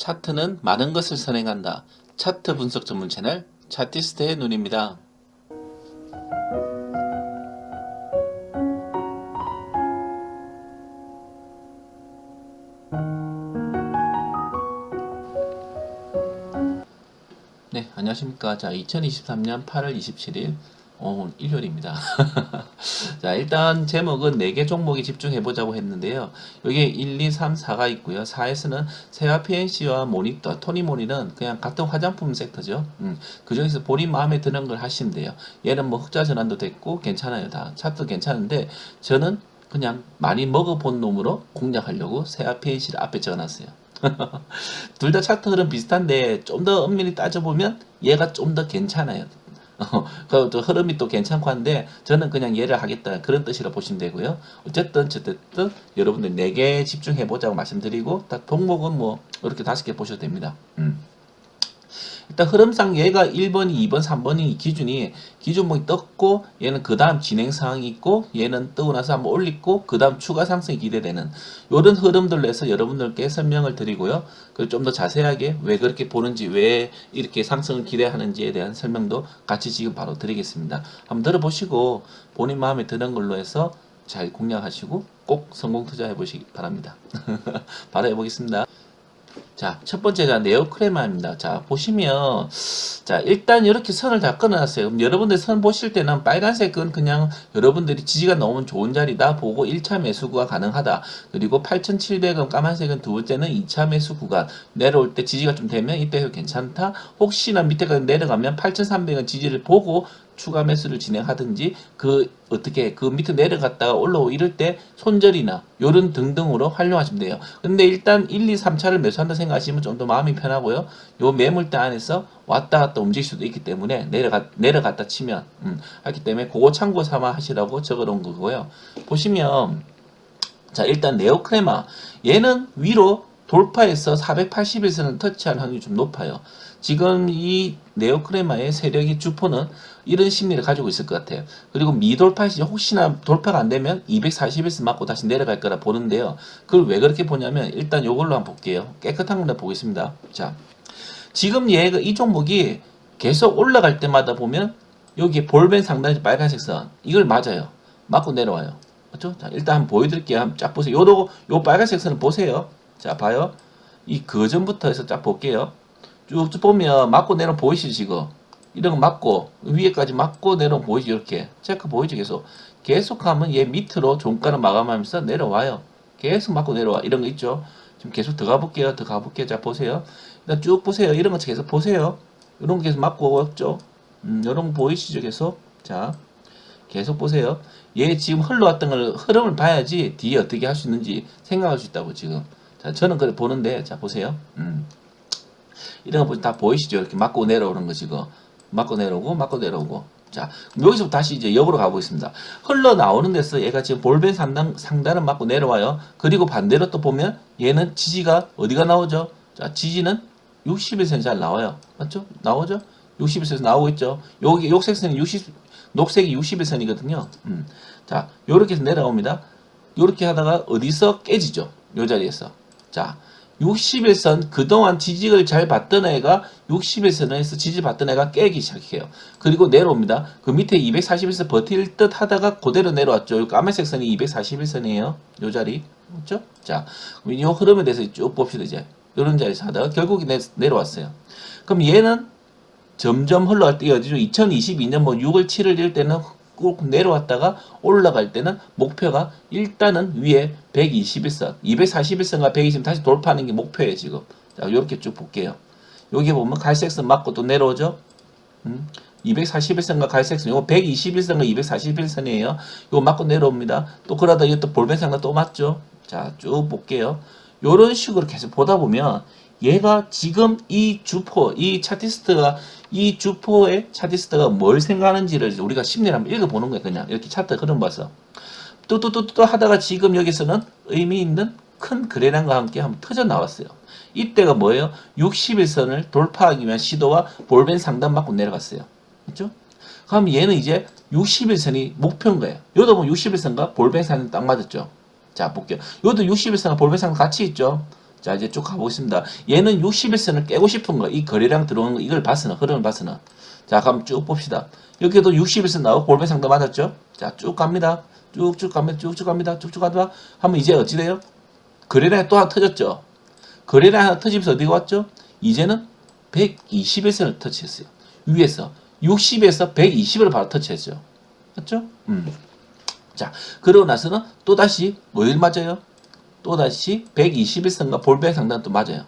차트는 많은 것을 선행한다. 차트 분석 전문 채널 차티스트의 눈입니다. 네, 안녕하십니까. 자, 2023년 8월 27일, 어, 일요일입니다. 자, 일단 제목은 4개 종목에 집중해보자고 했는데요. 여기에 1, 2, 3, 4가 있고요. 4에서는 세화 PNC와 모니터, 토니모니는 그냥 같은 화장품 섹터죠. 음, 그 중에서 본인 마음에 드는 걸 하시면 돼요. 얘는 뭐 흑자 전환도 됐고, 괜찮아요. 다. 차트 괜찮은데, 저는 그냥 많이 먹어본 놈으로 공략하려고 세화 PNC를 앞에 적어놨어요. 둘 다 차트 흐름 비슷한데 좀 더 엄밀히 따져보면 얘가 좀 더 괜찮아요. 어, 그 흐름이 또 괜찮고 한데 저는 그냥 얘를 하겠다 그런 뜻이라 보시면 되고요. 어쨌든 어쨌든 여러분들 4개 집중해 보자고 말씀드리고 다 종목은 뭐 이렇게 다섯 개 보셔도 됩니다. 음. 일단 흐름상 얘가 1번이 2번 3번이 기준이 기준목이 떴고 얘는 그 다음 진행 사항이 있고 얘는 뜨고 나서 한번 올리고 그 다음 추가 상승이 기대되는 이런 흐름들로 해서 여러분들께 설명을 드리고요. 그리고 좀 더 자세하게 왜 그렇게 보는지 왜 이렇게 상승을 기대하는지에 대한 설명도 같이 지금 바로 드리겠습니다. 한번 들어보시고 본인 마음에 드는 걸로 해서 잘 공략하시고 꼭 성공 투자해 보시기 바랍니다. 바로 해보겠습니다 자, 첫 번째가 네오크레마입니다. 자, 보시면, 자, 일단 이렇게 선을 다 끊어놨어요. 그럼 여러분들 선 보실 때는 빨간색은 그냥 여러분들이 지지가 너무 좋은 자리다 보고 1차 매수가 가능하다. 그리고 8,700원 까만색은 두 번째는 2차 매수 구간. 내려올 때 지지가 좀 되면 이때 괜찮다. 혹시나 밑에까지 내려가면 8,300원 지지를 보고 추가 매수를 진행하든지 그 어떻게 그 밑에 내려갔다가 올라오고 이럴 때 손절이나 요런 등등으로 활용하시면 돼요. 근데 일단 1, 2, 3차를 매수한다 생각하시면 좀 더 마음이 편하고요. 요 매물대 안에서 왔다 갔다 움직일 수도 있기 때문에 내려가 내려갔다 치면 음, 하기 때문에 그거 참고 삼아 하시라고 적어 놓은 거고요. 보시면 자 일단 네오크레마 얘는 위로 돌파해서 480에서는 터치할 확률이 좀 높아요. 지금 이 네오크레마의 세력이 주포는 이런 심리를 가지고 있을 것 같아요. 그리고 미돌파 시 혹시나 돌파가 안 되면 240에서 맞고 다시 내려갈 거라 보는데요. 그걸 왜 그렇게 보냐면 일단 요걸로 한번 볼게요. 깨끗한 걸로 보겠습니다. 자, 지금 얘가 이 종목이 계속 올라갈 때마다 보면 여기 볼벤 상단에 빨간색 선 이걸 맞아요. 맞고 내려와요. 맞죠? 자, 일단 한번 보여드릴게요. 한번 쫙 보세요. 요거 요 빨간색 선을 보세요. 자, 봐요. 이 그전부터 해서 쫙 볼게요. 쭉쭉 보면 맞고 내려 보이시죠 지금? 이런 거 맞고 위에까지 맞고 내려 보이죠 이렇게? 체크 보이죠 계속? 계속하면 얘 밑으로 종가를 마감하면서 내려와요. 계속 맞고 내려와. 이런 거 있죠? 지금 계속 들어가 볼게요. 들어가 볼게요. 자 보세요. 일단 쭉 보세요. 이런 거 계속 보세요. 이런 거 계속 맞고 왔죠? 음, 이런 거 보이시죠 계속? 자 계속 보세요. 얘 지금 흘러왔던 걸 흐름을 봐야지 뒤에 어떻게 할 수 있는지 생각할 수 있다고 지금 자 저는 그래 보는데 자 보세요 음. 이런 거다 보이시죠? 이렇게 맞고 내려오는 거 지금. 맞고 내려오고, 맞고 내려오고. 자, 여기서 다시 이제 역으로 가보겠습니다. 흘러 나오는 데서 얘가 지금 볼벤 상단, 상단은 맞고 내려와요. 그리고 반대로 또 보면 얘는 지지가 어디가 나오죠? 자, 지지는 60에서 잘 나와요. 맞죠? 나오죠? 60에서 나오고 있죠? 여기, 녹색선이 60, 녹색이 60에선이거든요. 음. 자, 요렇게 해서 내려옵니다. 요렇게 하다가 어디서 깨지죠? 요 자리에서. 자, 60일선 그동안 지지를 잘 받던 애가 60일선에서 지지 받던 애가 깨기 시작해요. 그리고 내려옵니다. 그 밑에 240일선 버틸 듯 하다가 그대로 내려왔죠. 요 까만색 선이 241선이에요. 요 자리. 그렇죠? 자, 이 흐름에 대해서 쭉 봅시다 이제. 이런 자리에서 하다가 결국에 내, 내려왔어요. 그럼 얘는 점점 흘러갈 때 어디죠? 2022년 뭐 6월 7일 일 때는 꼭 내려왔다가 올라갈 때는 목표가 일단은 위에 121선, 241선과 120선 다시 돌파하는 게 목표예요, 지금. 자, 이렇게 쭉 볼게요. 여기 보면 갈색선 맞고 또 내려오죠? 음? 241선과 갈색선, 이거 121선과 241선이에요. 이거 맞고 내려옵니다. 또 그러다 이또 볼벤상과 또 맞죠? 자, 쭉 볼게요. 요런 식으로 계속 보다 보면 얘가 지금 이 주포, 이 차티스트가 이 주포의 차티스트가 뭘 생각하는지를 우리가 심리를 한번 읽어보는 거예요. 그냥 이렇게 차트 흐름 봐서. 또또또또 하다가 지금 여기서는 의미 있는 큰 그래량과 함께 한번 터져 나왔어요. 이때가 뭐예요? 60일선을 돌파하기 위한 시도와 볼벤 상단 받고 내려갔어요. 그렇죠? 그럼 얘는 이제 60일선이 목표인 거예요. 여기도 보면 60일선과 볼벤 상단 딱 맞았죠. 자, 볼게요. 여기도 60일선과 볼벤 상단 같이 있죠. 자, 이제 쭉 가보겠습니다. 얘는 61선을 깨고 싶은 거, 이 거래량 들어오는 거, 이걸 봤으나, 흐름을 봤으나. 자, 그럼 쭉 봅시다. 여기도 61선 나오고 골뱅 상도 맞았죠? 자, 쭉 갑니다. 쭉쭉 갑니다. 쭉쭉 갑니다. 쭉쭉 가다 하면 이제 어찌 돼요? 거래량이 또 하나 터졌죠? 거래량 하나 터지면서 어디가 왔죠? 이제는 121선을 터치했어요. 위에서 60에서 120을 바로 터치했죠. 맞죠? 음. 자, 그러고 나서는 또 다시 뭐를 맞아요? 또 다시 121선과 볼백 상단 또 맞아요.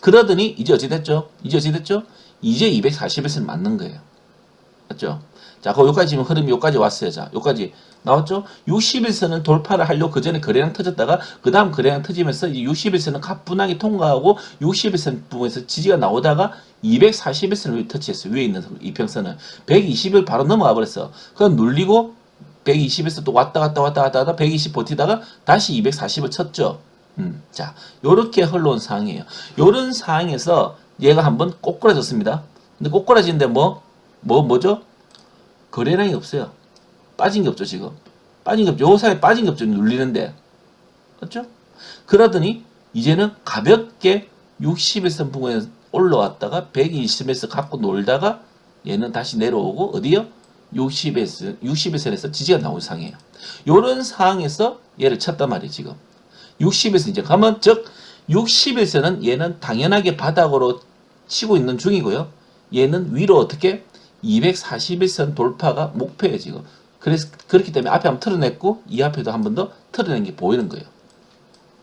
그러더니 이제 어찌 됐죠? 이제 어찌 됐죠? 이제 241선 맞는 거예요. 맞죠? 자, 그 여기까지 지금 흐름이 여기까지 왔어요. 자, 여기까지 나왔죠? 61선을 돌파를 하려고 그 전에 거래량 터졌다가 그 다음 거래량 터지면서 이제 61선은 가뿐하게 통과하고 61선 부분에서 지지가 나오다가 241선을 터치했어요. 위에 있는 이평선을 120을 바로 넘어가 버렸어. 그럼 눌리고 120에서 또 왔다 갔다 왔다 갔다 하다 120 버티다가 다시 240을 쳤죠. 음, 자, 요렇게 흘러온 상황이에요. 요런 상황에서 얘가 한번 꼬꾸라졌습니다. 근데 꼬꾸라지는데 뭐, 뭐, 뭐죠? 거래량이 없어요. 빠진 게 없죠, 지금. 빠진 게 없죠. 요 사이에 빠진 게 없죠, 눌리는데. 맞죠? 그러더니, 이제는 가볍게 60에서 부근에 올라왔다가 120에서 갖고 놀다가 얘는 다시 내려오고, 어디요? 60에서, 60에서 지지가 나온 상황이에요. 요런 상황에서 얘를 쳤단 말이에요, 지금. 60에서 이제 가면, 즉, 60에서는 얘는 당연하게 바닥으로 치고 있는 중이고요. 얘는 위로 어떻게? 241선 돌파가 목표예요, 지금. 그래서, 그렇기 때문에 앞에 한번 털어냈고, 이 앞에도 한 번더 털어낸 게 보이는 거예요.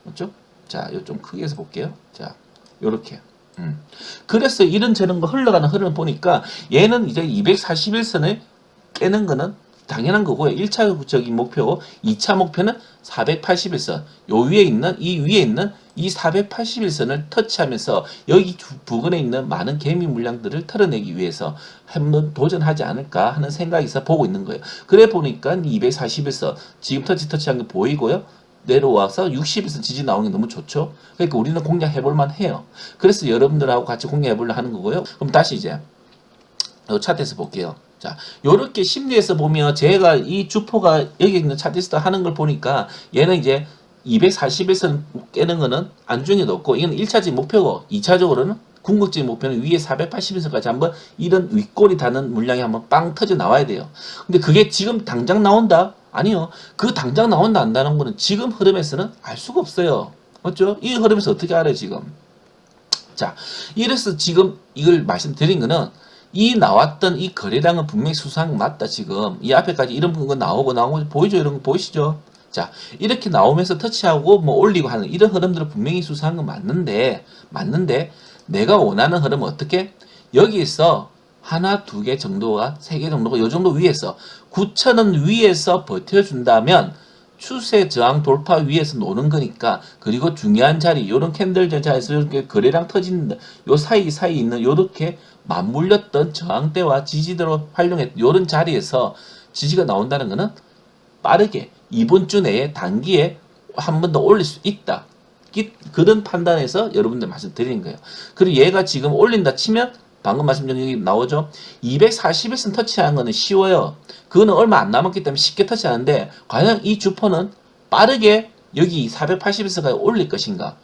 맞죠? 자, 이거 좀 크게 해서 볼게요. 자, 요렇게. 음. 그래서 이런 저런 거 흘러가는 흐름을 보니까 얘는 이제 241선을 깨는 거는 당연한 거고요. 1차적인 목표고 2차 목표는 481선. 요 위에 있는 이 위에 있는 이 481선을 터치하면서 여기 주- 부근에 있는 많은 개미 물량들을 털어내기 위해서 한번 도전하지 않을까 하는 생각에서 보고 있는 거예요. 그래 보니까 241선 지금 터치 터치한 게 보이고요. 내려와서 60에서 지지 나오는 게 너무 좋죠. 그러니까 우리는 공략해 볼만 해요. 그래서 여러분들하고 같이 공략해 보려 하는 거고요. 그럼 다시 이제 요 차트에서 볼게요. 자, 요렇게 심리에서 보면 제가 이 주포가 여기 있는 차트에서 하는 걸 보니까 얘는 이제 240에서 깨는 거는 안중에 높고 이건 1차적인 목표고 2차적으로는 궁극적인 목표는 위에 480에서까지 한번 이런 윗골이 닿는 물량이 한번 빵 터져 나와야 돼요. 근데 그게 지금 당장 나온다? 아니요. 그 당장 나온다 안다는 거는 지금 흐름에서는 알 수가 없어요. 맞죠? 이 흐름에서 어떻게 알아요, 지금? 자, 이래서 지금 이걸 말씀드린 거는 이 나왔던 이 거래량은 분명히 수상 맞다 지금. 이 앞에까지 이런 거 나오고 나오고 보이죠? 이런 거 보이시죠? 자 이렇게 나오면서 터치하고 뭐 올리고 하는 이런 흐름들은 분명히 수상한 건 맞는데 맞는데 내가 원하는 흐름은 어떻게? 여기서 하나 두 개 정도가 세 개 정도가 요 정도 위에서 9천원 위에서 버텨준다면 추세 저항 돌파 위에서 노는 거니까 그리고 중요한 자리 요런 캔들 전자에서 이렇게 거래량 터지는 요 사이 사이 있는 요렇게 맞물렸던 저항대와 지지대로 활용했 요런 자리에서 지지가 나온다는 거는 빠르게 이번 주 내에 단기에 한 번 더 올릴 수 있다. 기- 그런 판단에서 여러분들 말씀드리는 거예요. 그리고 얘가 지금 올린다 치면 방금 말씀드린 여기 나오죠. 240에서 터치하는 거는 쉬워요. 그거는 얼마 안 남았기 때문에 쉽게 터치하는데 과연 이 주포는 빠르게 여기 480에서까지 올릴 것인가?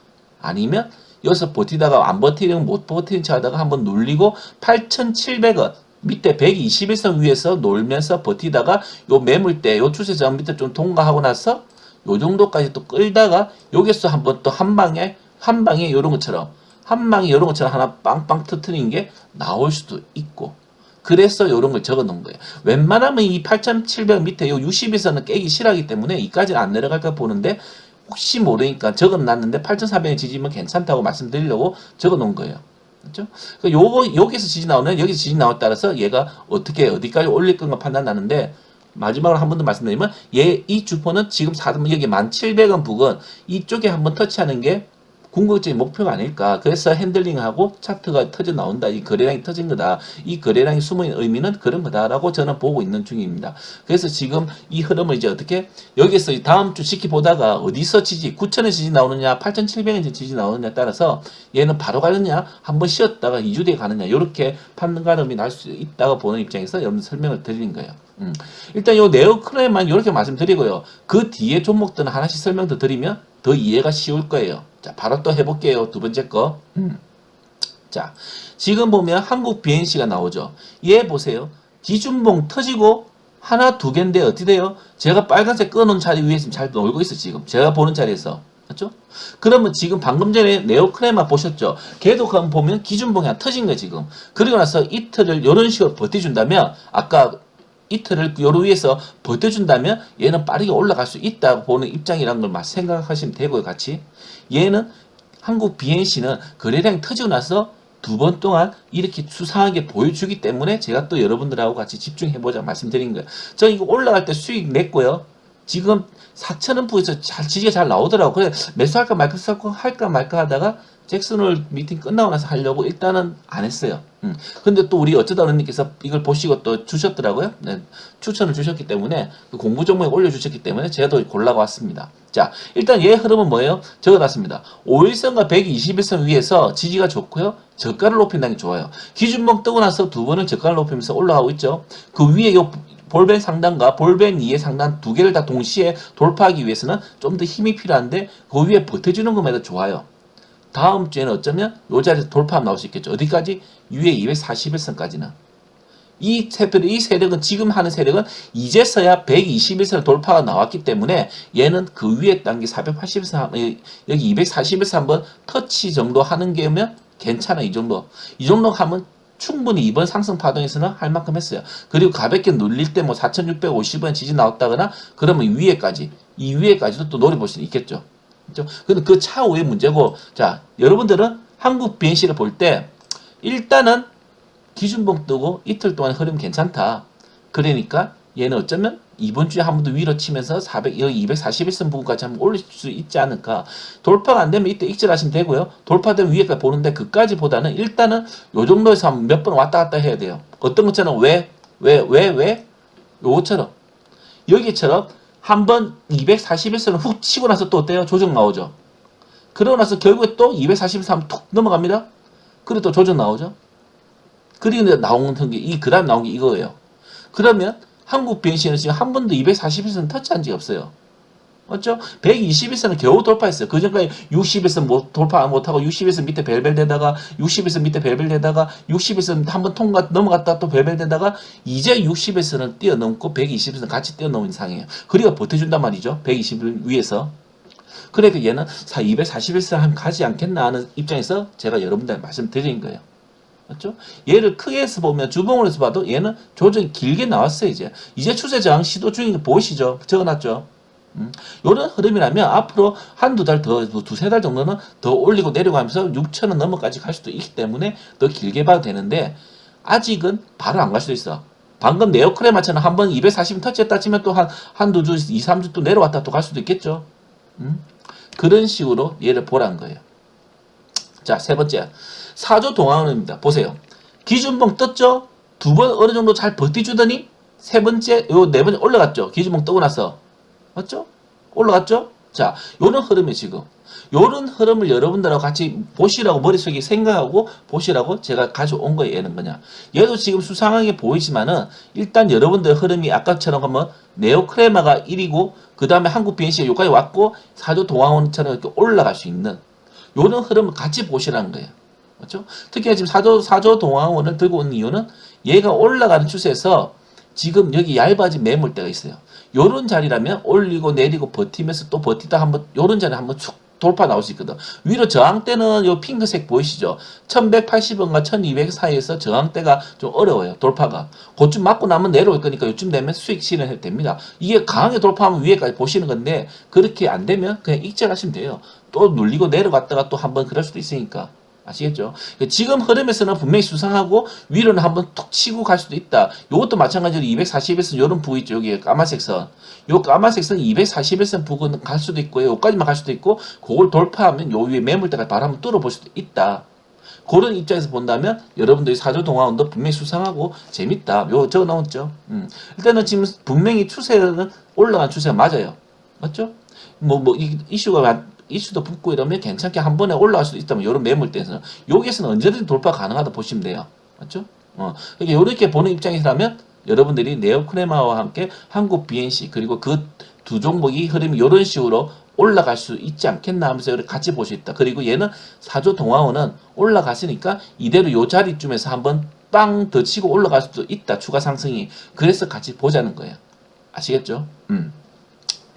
아니면 여기서 버티다가 안 버티는 못 버티는 척 하다가 한번 눌리고 8,700원 밑에 121선 위에서 놀면서 버티다가 요 매물대 요 추세 저항 밑에 좀 통과하고 나서 요 정도까지 또 끌다가 여기서 한번 또 한 방에 한 방에 요런 것처럼 한 방에 요런 것처럼 하나 빵빵 터트린 게 나올 수도 있고 그래서 요런 걸 적어 놓은 거예요. 웬만하면 이 8,700 밑에 요 60에서는 깨기 싫어하기 때문에 이까지는 안 내려갈까 보는데 혹시 모르니까 적어 놨는데 8,400에 지지면 괜찮다고 말씀드리려고 적어 놓은 거예요. 그렇죠? 그 요거 여기서 지지 나오면 여기서 지지 나오에 따라서 얘가 어떻게 어디까지 올릴 건가 판단나는데 마지막으로 한 번 더 말씀드리면 얘 이 주포는 지금 4등 여기 1,700원 부근 이쪽에 한번 터치하는 게 궁극적인 목표가 아닐까. 그래서 핸들링하고 차트가 터져 나온다. 이 거래량이 터진 거다. 이 거래량이 숨은 의미는 그런 거다라고 저는 보고 있는 중입니다. 그래서 지금 이 흐름을 이제 어떻게 여기서 이 다음 주 지켜보다가 어디서 지지, 9천에 지지 나오느냐, 8,700에 지지 나오느냐에 따라서 얘는 바로 가느냐, 한번 쉬었다가 2주 뒤에 가느냐, 이렇게 판가름이 날 수 있다고 보는 입장에서 여러분 설명을 드리는 거예요. 음. 일단 요 네오크레만 이렇게 말씀드리고요. 그 뒤에 종목들은 하나씩 설명 더 드리면 더 이해가 쉬울 거예요. 자, 바로 또 해볼게요. 두 번째 거. 음. 자, 지금 보면 한국 BNC가 나오죠. 얘 보세요. 기준봉 터지고 하나 두 개인데 어떻게 돼요? 제가 빨간색 꺼놓은 자리 위에 지금 잘 놀고 있어 지금. 제가 보는 자리에서. 맞죠? 그러면 지금 방금 전에 네오크레마 보셨죠? 걔도 그럼 보면 기준봉이 안 터진 거예요 지금. 그리고 나서 이틀을 이런 식으로 버텨준다면 아까 이틀을 요로 위에서 버텨준다면 얘는 빠르게 올라갈 수 있다고 보는 입장이라는 걸 막 생각하시면 되고요 같이. 얘는 한국 BNC는 거래량이 터지고 나서 두 번 동안 이렇게 수상하게 보여주기 때문에 제가 또 여러분들하고 같이 집중해보자 말씀드린 거예요. 저 이거 올라갈 때 수익 냈고요. 지금 4천원 부에서 잘 지지가 잘 나오더라고. 그래 매수할까 말까 할까 말까 하다가 잭슨홀 미팅 끝나고 나서 하려고 일단은 안 했어요. 음. 근데 또 우리 어쩌다 어른님께서 이걸 보시고 또 주셨더라고요. 네, 추천을 주셨기 때문에 그 공부 종목에 올려주셨기 때문에 제가 또 골라가 왔습니다. 자, 일단 얘 흐름은 뭐예요? 적어놨습니다. 5일선과 121선 위에서 지지가 좋고요. 저가를 높인다는 게 좋아요. 기준봉 뜨고 나서 두 번을 저가를 높이면서 올라가고 있죠. 그 위에 요 볼벤 상단과 볼벤 2의 상단 두 개를 다 동시에 돌파하기 위해서는 좀 더 힘이 필요한데 그 위에 버텨주는 것만 해도 좋아요. 다음 주에는 어쩌면 요 자리에서 돌파하면 나올 수 있겠죠. 어디까지? 위에 241선까지는. 이 세력은, 이 세력은 지금 하는 세력은 이제서야 121선 돌파가 나왔기 때문에 얘는 그 위에 단계 481선, 여기 241선 한번 터치 정도 하는 게면 괜찮아, 이 정도. 이 정도 하면 충분히 이번 상승 파동에서는 할 만큼 했어요. 그리고 가볍게 눌릴 때 뭐 4,650원 지지 나왔다거나 그러면 위에까지, 이 위에까지도 또 노려볼 수 있겠죠. 그렇죠? 근데 그 차후의 문제고, 자, 여러분들은 한국 BNC를 볼 때, 일단은 기준봉 뜨고 이틀 동안 흐름 괜찮다. 그러니까 얘는 어쩌면 이번 주에 한 번 더 위로 치면서 400, 여기 241선 부분까지 한번 올릴 수 있지 않을까. 돌파가 안 되면 이때 익절하시면 되고요. 돌파되면 위에까지 보는데 그까지 보다는 일단은 요 정도에서 한 몇 번 왔다 갔다 해야 돼요. 어떤 것처럼 왜, 왜, 왜, 왜? 요거처럼. 여기처럼 한 번 241선을 훅 치고 나서 또 어때요? 조정 나오죠. 그러고 나서 결국에 또 241선 툭 넘어갑니다. 그리고 또 조정 나오죠. 그리고 나오는 게, 이 그 다음 나온 게 이거예요. 그러면 한국 BNC는 지금 한 번도 241선 터치한 적이 없어요. 맞죠? 121선은 겨우 돌파했어요. 그 전까지 60에서 못, 돌파 못하고 60에서 밑에 벨벨대다가 60에서 밑에 벨벨대다가 60에서 한번 통과 넘어갔다 또 벨벨대다가 이제 60에서는 뛰어넘고 120에서 같이 뛰어넘은 상황이에요. 그리고 버텨준단 말이죠. 120을 위해서. 그러니까 얘는 241선 하면 가지 않겠나 하는 입장에서 제가 여러분들한테 말씀드린 거예요. 맞죠? 얘를 크게 해서 보면 주봉을 해서 봐도 얘는 조정이 길게 나왔어요 이제 이제 추세 저항 시도 중인 거 보이시죠? 적어놨죠? 음. 이런 흐름이라면 앞으로 한두 달 더, 두세 달 정도는 더 올리고 내려가면서 6천원 넘어까지 갈 수도 있기 때문에 더 길게 봐도 되는데 아직은 바로 안 갈 수도 있어. 방금 네오크레마처럼 한 번 240 터치했다 치면 또 한, 한두 주, 2, 3주 또 내려왔다 또 갈 수도 있겠죠. 음? 그런 식으로 얘를 보란 거예요. 자, 세 번째. 사조 동항원입니다. 보세요. 기준봉 떴죠? 두 번 어느 정도 잘 버티주더니 세 번째, 요 네 번째 올라갔죠? 기준봉 뜨고 나서. 맞죠? 올라갔죠? 자, 요런 흐름이 지금. 요런 흐름을 여러분들하고 같이 보시라고 머릿속에 생각하고 보시라고 제가 가져온 거예요. 얘는 그냥. 얘도 지금 수상하게 보이지만은 일단 여러분들 흐름이 아까처럼 하면 네오크레마가 1이고 그 다음에 한국 BNC가 여기까지 왔고 사조 동항원처럼 이렇게 올라갈 수 있는 요런 흐름을 같이 보시라는 거예요. 맞죠? 특히 지금 사조, 사조 동항원을 들고 온 이유는 얘가 올라가는 추세에서 지금 여기 얇아진 매물대가 있어요. 요런 자리라면 올리고 내리고 버티면서 또 버티다 한번 요런 자리 한번 축 돌파 나올 수 있거든. 위로 저항대는 요 핑크색 보이시죠? 1180원과 1200 사이에서 저항대가 좀 어려워요. 돌파가. 그쯤 맞고 나면 내려올 거니까 요쯤 되면 수익 실현해도 됩니다. 이게 강하게 돌파하면 위에까지 보시는 건데 그렇게 안 되면 그냥 익절하시면 돼요. 또 눌리고 내려갔다가 또 한번 그럴 수도 있으니까. 아시겠죠? 지금 흐름에서는 분명히 수상하고 위로는 한번 툭 치고 갈 수도 있다. 이것도 마찬가지로 240에서 이런 부위 있죠. 여기 까만색 선. 요 까만색 선 241선 부근 갈 수도 있고요. 여기까지만 갈 수도 있고 그걸 돌파하면 요 위에 매물대가 바로 한번 뚫어볼 수도 있다. 그런 입장에서 본다면 여러분들이 사조 동화원도 분명히 수상하고 재밌다. 요 적어 놓았죠. 음. 일단은 지금 분명히 추세는 올라간 추세가 맞아요. 맞죠? 뭐, 뭐, 이, 이슈가 이슈도 붙고 이러면 괜찮게 한 번에 올라갈 수도 있다면 이런 매물대에서는 여기에서는 언제든지 돌파 가능하다 보시면 돼요. 맞죠? 어, 그러니까 이렇게 보는 입장이라면 여러분들이 네오크레마와 함께 한국 BNC 그리고 그 두 종목이 흐름이 이런 식으로 올라갈 수 있지 않겠나 하면서 같이 볼 수 있다. 그리고 얘는 사조 동화원은 올라갔으니까 이대로 요 자리쯤에서 한번 빵 더 치고 올라갈 수도 있다. 추가 상승이. 그래서 같이 보자는 거예요. 아시겠죠? 음.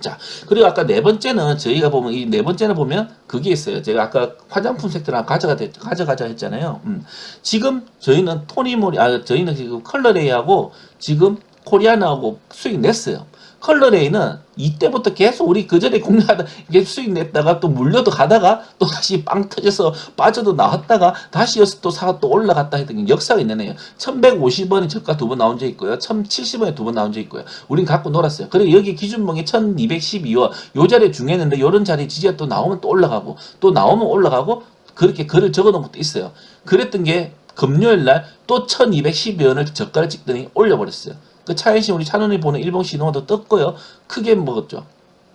자, 그리고 아까 네 번째는 저희가 보면 이 네 번째는 보면 그게 있어요. 제가 아까 화장품 섹터랑 가져가 가져가자 했잖아요. 음. 지금 저희는 토니모리 아 저희는 지금 컬러레이하고 지금 코리아나하고 수익 냈어요. 컬러레이는 이때부터 계속 우리 그전에 공략하다 이게 수익 냈다가 또 물려도 가다가 또 다시 빵 터져서 빠져도 나왔다가 다시 여기서 또 사가 또 올라갔다 했던 게 역사가 있는 애예요. 1150원이 저가 두 번 나온 적 있고요. 1070원에 두 번 나온 적 있고요. 우린 갖고 놀았어요. 그리고 여기 기준봉이 1212원 요 자리에 중요했는데 요런 자리 지지가 또 나오면 또 올라가고 또 나오면 올라가고 그렇게 글을 적어 놓은 것도 있어요. 그랬던 게 금요일 날 또 1212원을 저가를 찍더니 올려버렸어요. 그 차이신 우리 찬원이 보는 일본 신호도 떴고요. 크게 먹었죠.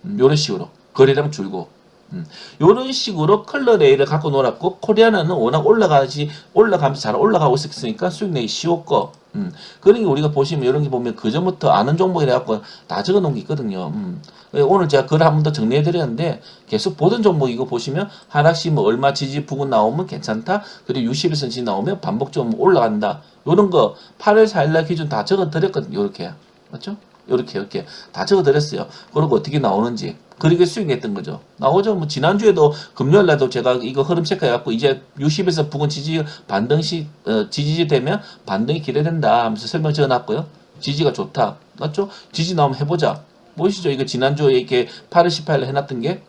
음, 요런 식으로 거래량 줄고 음, 요런 식으로 컬러 레이를 갖고 놀았고 코리아나는 워낙 올라가지 올라가면서 잘 올라가고 있었으니까 수익 내기 쉬웠고 음, 그러니까 우리가 보시면 이런 게 보면 그 전부터 아는 종목이라 갖고 다 적어 놓은 게 있거든요. 음. 오늘 제가 글을 한번 더 정리해 드렸는데 계속 보던 종목 이거 보시면 하락시 뭐 얼마 지지 부근 나오면 괜찮다. 그리고 60일선 지 나오면 반복적으로 올라간다. 요런 거 8월 4일날 기준 다 적어 드렸거든요. 요렇게. 맞죠? 요렇게 이렇게 다 적어 드렸어요. 그리고 어떻게 나오는지. 그렇게 수익 냈던 거죠. 나오죠. 뭐 지난주에도 금요일 날도 제가 이거 흐름 체크해 갖고 이제 60에서 부근 지지 반등시 어, 지지 되면 반등이 기대된다 하면서 설명 적어 놨고요. 지지가 좋다. 맞죠? 지지 나오면 해 보자. 보이시죠? 이거 지난주에 이렇게 8월 18일 해놨던 게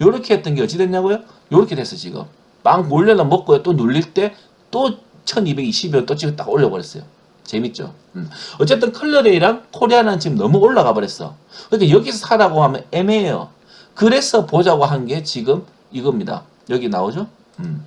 요렇게 했던 게 어찌 됐냐고요? 요렇게 됐어 지금 빵 몰려나 먹고요 또 눌릴 때 또 1220원 또 지금 딱 올려버렸어요 재밌죠? 음. 어쨌든 컬러레이랑 코리아는 지금 너무 올라가 버렸어 그러니까 여기서 사라고 하면 애매해요 그래서 보자고 한 게 지금 이겁니다 여기 나오죠? 음.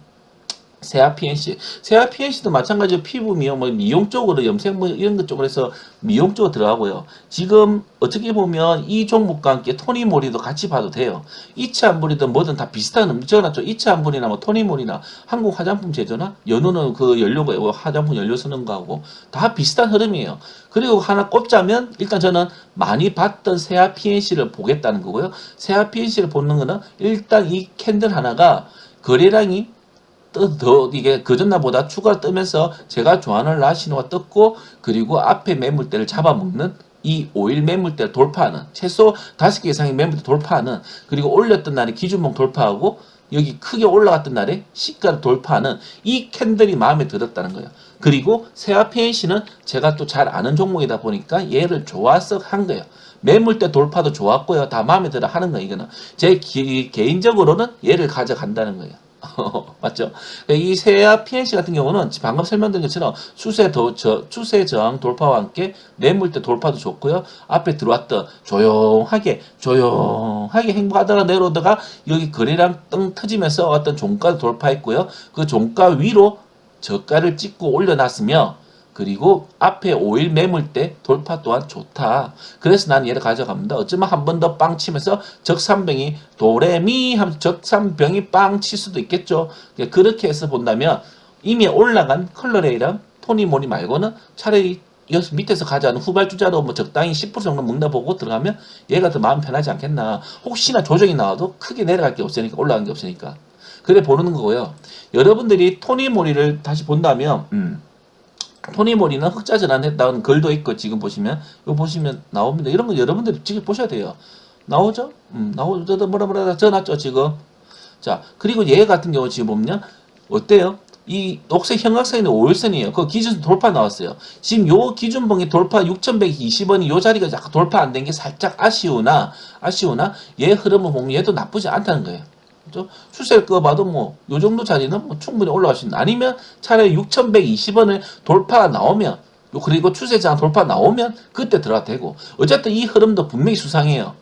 세아 PNC. 세아 PNC도 마찬가지로 피부 미용, 뭐 미용 쪽으로 염색 뭐 이런 것 쪽으로 해서 미용 쪽으로 들어가고요. 지금 어떻게 보면 이 종목과 함께 토니모리도 같이 봐도 돼요. 이치안불이든 뭐든 다 비슷한 음식 적어놨죠. 이치안불이나 뭐 토니모리나 한국 화장품 제조나 연우는 그 연료가 뭐 화장품 연료 쓰는 거하고 다 비슷한 흐름이에요. 그리고 하나 꼽자면 일단 저는 많이 봤던 세아 PNC를 보겠다는 거고요. 세아 PNC를 보는 거는 일단 이 캔들 하나가 거래량이 떠, 더 이게 그 전날보다 추가 뜨면서 제가 좋아하는 라시노가 떴고 그리고 앞에 매물대를 잡아먹는 이 5일 매물대를 돌파하는 최소 5개 이상의 매물대 돌파하는 그리고 올렸던 날에 기준봉 돌파하고 여기 크게 올라갔던 날에 시가를 돌파하는 이 캔들이 마음에 들었다는 거예요. 그리고 세아 PNC는 제가 또 잘 아는 종목이다 보니까 얘를 좋아서 한 거예요. 매물대 돌파도 좋았고요. 다 마음에 들어 하는 거예요. 이거는 제 기- 개인적으로는 얘를 가져간다는 거예요. 맞죠? 이 세아 PNC 같은 경우는 방금 설명드린 것처럼 추세 더, 저, 추세 저항 돌파와 함께 매물대 돌파도 좋고요. 앞에 들어왔던 조용하게 조용하게 행보하다가 내려오다가 여기 거래량 떵 터지면서 어떤 종가 돌파했고요. 그 종가 위로 저가를 찍고 올려놨으며 그리고 앞에 5일 매물대 돌파 또한 좋다. 그래서 난 얘를 가져갑니다. 어쩌면 한 번 더 빵 치면서 적산병이 도레미 하면 적산병이 빵 칠 수도 있겠죠. 그렇게 해서 본다면 이미 올라간 컬러레이랑 토니모니 말고는 차라리 여기 밑에서 가져가는 후발주자로 뭐 적당히 10% 정도 먹나 보고 들어가면 얘가 더 마음 편하지 않겠나. 혹시나 조정이 나와도 크게 내려갈 게 없으니까 올라간 게 없으니까. 그래 보는 거고요. 여러분들이 토니모니를 다시 본다면 음. 토니모리는 흑자 전환했다는 글도 있고 지금 보시면 이거 보시면 나옵니다. 이런 거 여러분들이 직접 보셔야 돼요. 나오죠? 음, 나오죠. 뭐라 뭐라 적어놨죠 지금. 자 그리고 얘 같은 경우 지금 보면 어때요? 이 녹색 형광선이 5일선이에요. 그 기준 돌파 나왔어요. 지금 요 기준봉이 돌파 6,120원이 요 자리가 약간 돌파 안 된 게 살짝 아쉬우나 아쉬우나 얘 흐름을 보면 얘도 나쁘지 않다는 거예요. 그죠? 추세를 꺼봐도 뭐, 요 정도 자리는 뭐 충분히 올라갈 수 있는. 아니면 차라리 6,120원을 돌파 나오면, 요 그리고 추세 장 돌파 나오면 그때 들어가도 되고. 어쨌든 이 흐름도 분명히 수상해요.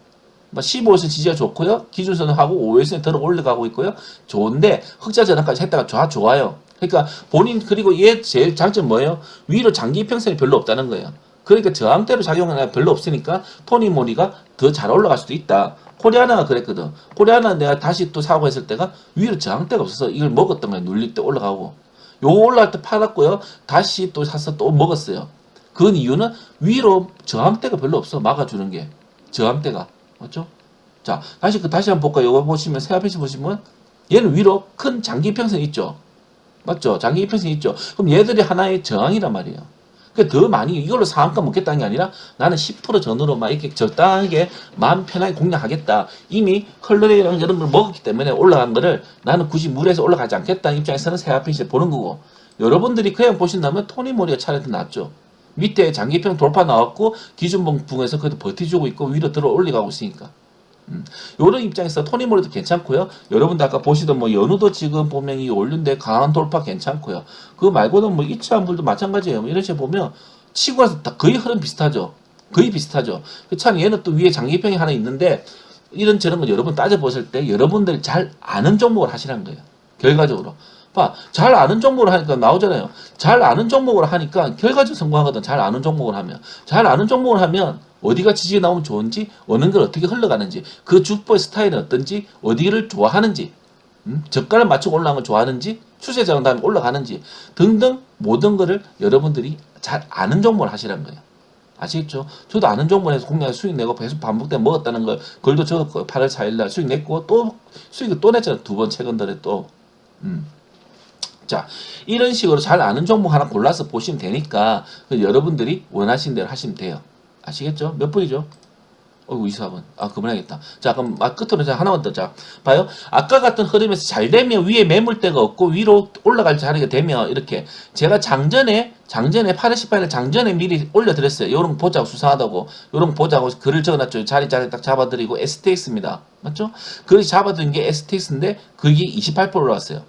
15일선 지지가 좋고요. 기준선을 하고 5일선에 들어 올라가고 있고요. 좋은데 흑자 전환까지 했다가 좋아 좋아요. 그러니까 본인 그리고 얘 제일 장점 뭐예요? 위로 장기 평선이 별로 없다는 거예요. 그러니까 저항대로 작용하는 별로 없으니까 토니모리가 더 잘 올라갈 수도 있다. 코리아나가 그랬거든. 코리아나 내가 다시 또 사고 했을 때가 위로 저항대가 없어서 이걸 먹었던 거야. 눌릴 때 올라가고. 요거 올라갈 때 팔았고요. 다시 또 사서 또 먹었어요. 그 이유는 위로 저항대가 별로 없어. 막아주는 게. 저항대가. 맞죠? 자, 다시 그 다시 한번 볼까요? 이거 보시면 세 앞에서 보시면 얘는 위로 큰 장기 이평선이 있죠. 맞죠? 장기 이평선이 있죠. 그럼 얘들이 하나의 저항이란 말이에요. 그러니까 더 많이 이걸로 상한가 먹겠다는 게 아니라 나는 10% 전으로 막 이렇게 적당하게 마음 편하게 공략하겠다. 이미 컬러리랑 이런 걸 먹었기 때문에 올라간 거를 나는 굳이 물에서 올라가지 않겠다는 입장에서는 이제 보는 거고 여러분들이 그냥 보신다면 토니모리가 차라리 더 낫죠. 밑에 장기평 돌파 나왔고 기준봉에서 그래도 버티주고 있고 위로 들어 올라가고 있으니까. 음. 요런 입장에서 토니모리도 괜찮고요. 여러분들 아까 보시던 뭐 연우도 지금 보면 이 올륜데 강한 돌파 괜찮고요. 그거 말고는 뭐 이치한불도 마찬가지예요. 뭐 이런 식으로 보면 치고 가서 다 거의 흐름 비슷하죠. 거의 비슷하죠. 그참 얘는 또 위에 장기평이 하나 있는데 이런 저런 거 여러분 따져보실 때 여러분들 잘 아는 종목을 하시라는 거예요. 결과적으로. 봐, 잘 아는 종목을 하니까 나오잖아요. 잘 아는 종목을 하니까 결과적으로 성공하거든. 잘 아는 종목을 하면. 잘 아는 종목을 하면 어디가 지지가 나오면 좋은지, 어느 걸 어떻게 흘러가는지, 그 주포의 스타일은 어떤지, 어디를 좋아하는지, 음? 저가를 맞추고 올라가는 걸 좋아하는지, 추세장 다음에 올라가는지 등등 모든 거를 여러분들이 잘 아는 종목을 하시라는 거예요. 아시겠죠? 저도 아는 종목에서 공략 수익 내고 계속 반복된 먹었다는 걸 글도 적었고 8월 4일날 수익 냈고 또 수익을 또 냈잖아요. 두 번 최근 들에 또. 음. 자, 이런 식으로 잘 아는 종목 하나 골라서 보시면 되니까 그 여러분들이 원하시는 대로 하시면 돼요. 아시겠죠? 몇 분이죠? 어이구, 24분. 아, 그만하겠다. 자, 그럼 막 끝으로 자, 하나만 더. 자, 봐요. 아까 같은 흐름에서 잘 되면 위에 매물대가 없고 위로 올라갈 자리가 되면 이렇게 제가 장전에, 장전에 8월 18일 장전에 미리 올려드렸어요. 요런 거 보자고 수상하다고. 요런 거 보자고 글을 적어놨죠. 자리 자리 딱 잡아드리고 STX입니다. 맞죠? 그렇게 잡아드린 게 STX인데 그게 28% 올라왔어요.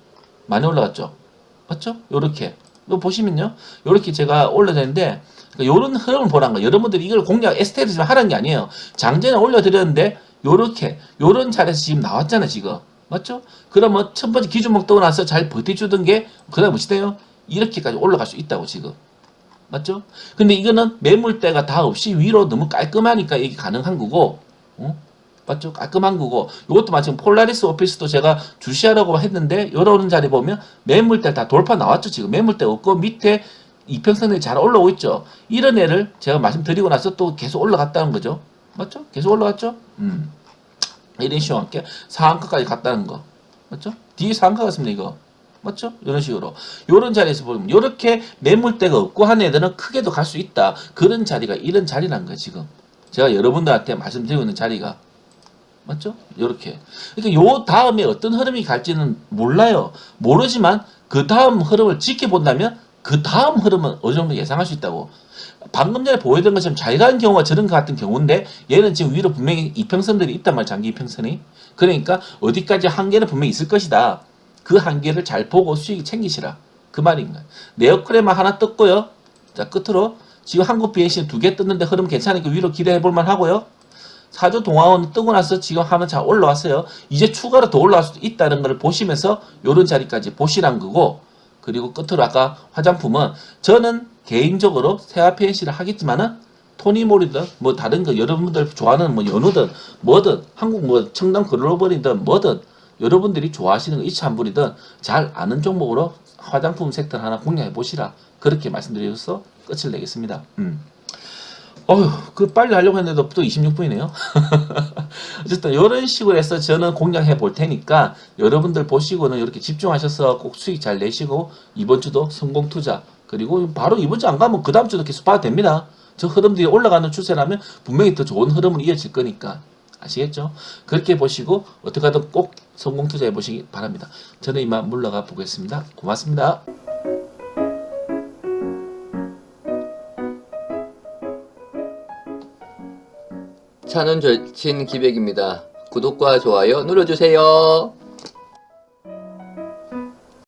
많이 올라갔죠? 맞죠? 요렇게. 이거 보시면요. 요렇게 제가 올려드렸는데 그러니까 요런 흐름을 보라는 거예요. 여러분들이 이걸 공략 에스테이트 하라는 게 아니에요. 장전에 올려드렸는데 요렇게 요런 자리에서 지금 나왔잖아요. 지금. 맞죠? 그러면 첫 번째 기준목 뜨고 나서 잘 버텨주던 게 그다음에 무엇이돼요? 이렇게까지 올라갈 수 있다고 지금. 맞죠? 근데 이거는 매물대가 다 없이 위로 너무 깔끔하니까 이게 가능한 거고 어? 맞죠? 깔끔한 거고 이것도 마찬가지 폴라리스 오피스도 제가 주시하라고 했는데 요런 자리 보면 매물대 다 돌파 나왔죠 지금 매물대 없고 밑에 이평선이 잘 올라오고 있죠 이런 애를 제가 말씀드리고 나서 또 계속 올라갔다는 거죠 맞죠? 계속 올라갔죠? 음. 이런 식으로 함께 상한가까지 갔다는 거 맞죠? 뒤에 상한가 같습니다 이거 맞죠? 이런 식으로 요런 자리에서 보면 요렇게 매물대가 없고 한 애들은 크게도 갈 수 있다 그런 자리가 이런 자리란 거예요 지금 제가 여러분들한테 말씀드리고 있는 자리가 맞죠? 요렇게. 그러니까 요 다음에 어떤 흐름이 갈지는 몰라요. 모르지만 그 다음 흐름을 지켜본다면 그 다음 흐름은 어느 정도 예상할 수 있다고. 방금 전에 보여드린 것처럼 잘 가는 경우가 저런 것 같은 경우인데 얘는 지금 위로 분명히 이평선들이 있단 말이야. 장기 이평선이. 그러니까 어디까지 한계는 분명히 있을 것이다. 그 한계를 잘 보고 수익 챙기시라. 그 말인 거야. 네오크레만 하나 떴고요. 자, 끝으로 지금 한국 BNC는 두 개 떴는데 흐름 괜찮으니까 위로 기대해 볼만 하고요. 사조 동화원 뜨고 나서 지금 하면 잘 올라왔어요. 이제 추가로 더 올라올 수도 있다는 걸 보시면서 요런 자리까지 보시란 거고 그리고 끝으로 아까 화장품은 저는 개인적으로 세아 PNC를 하겠지만은 토니몰이든 뭐 다른 거 여러분들 좋아하는 뭐 연우든 뭐든 한국 뭐 청담 글로벌이든 뭐든 여러분들이 좋아하시는 거 이치한불이든 잘 아는 종목으로 화장품 섹터 하나 공략해 보시라 그렇게 말씀드려서 끝을 내겠습니다. 음. 어휴, 그 빨리 하려고 했는데 또 26분이네요. 어쨌든 이런 식으로 해서 저는 공략해 볼 테니까 여러분들 보시고는 이렇게 집중하셔서 꼭 수익 잘 내시고 이번 주도 성공 투자 그리고 바로 이번 주 안 가면 그 다음 주도 계속 봐도 됩니다. 저 흐름들이 올라가는 추세라면 분명히 더 좋은 흐름은 이어질 거니까 아시겠죠? 그렇게 보시고 어떻게 하든 꼭 성공 투자해 보시기 바랍니다. 저는 이만 물러가 보겠습니다. 고맙습니다. 차는 절친 기백입니다. 구독과 좋아요 눌러주세요.